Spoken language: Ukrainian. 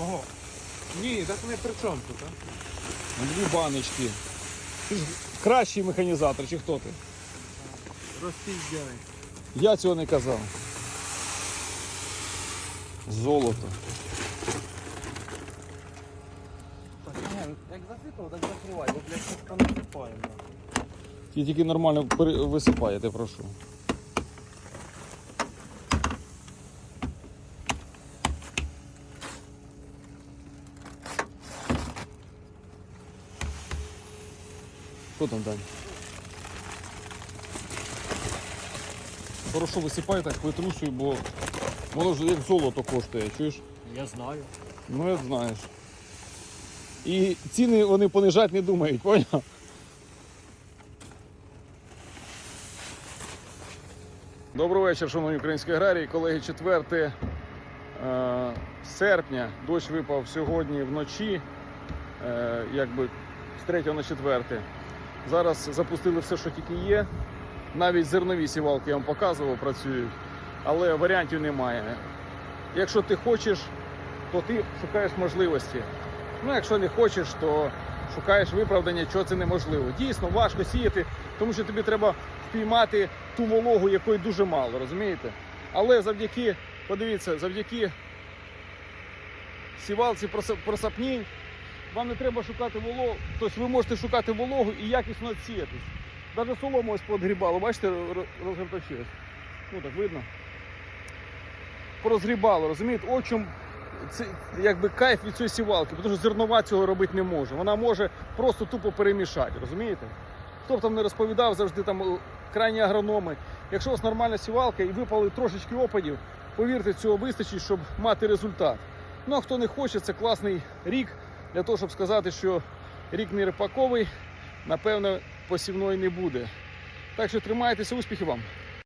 Ого. Ні, так не при чому тут, а? Дві баночки. Ти ж кращий механізатор, чи хто ти? Розпіздяй. Я цього не казав. Золото. Як засипав, так закривай, бо блядь, щось там насипаємо. Ті тільки нормально пере- висипаєте, прошу. Що там далі? Хорошо висипай так витрушуй, бо воно ж як золото коштує, чуєш? Я знаю. Ну, як знаєш. І ціни вони понижати не думають, поняв? Добрий вечір, шановні українські аграрії. Колеги, 4 е, серпня. Дощ випав сьогодні вночі, е, якби з 3 на 4. Зараз запустили все, що тільки є. Навіть зернові сівалки я вам показував, працюють, але варіантів немає. Якщо ти хочеш, то ти шукаєш можливості. Ну, якщо не хочеш, то шукаєш виправдання, чого це неможливо. Дійсно, важко сіяти, тому що тобі треба впіймати ту вологу, якої дуже мало, розумієте? Але завдяки, подивіться, завдяки сівалці проса- просапній, вам не треба шукати вологу, тобто ви можете шукати вологу і якісно відсіятись. Навіть солому ось подгрібало, бачите, ро- розгортачилось. Ну так видно. Порозгрібало, розумієте? В чому це якби кайф від цієї сівалки, тому що зернова цього робити не може. Вона може просто тупо перемішати, розумієте? Хто б там не розповідав, завжди там е, крайні агрономи. Якщо у вас нормальна сівалка і випали трошечки опадів, повірте, цього вистачить, щоб мати результат. Ну а хто не хоче, це класний рік для того, щоб сказати, що рік не рипаковий, напевно, посівної не буде. Так що тримайтеся, успіхів вам!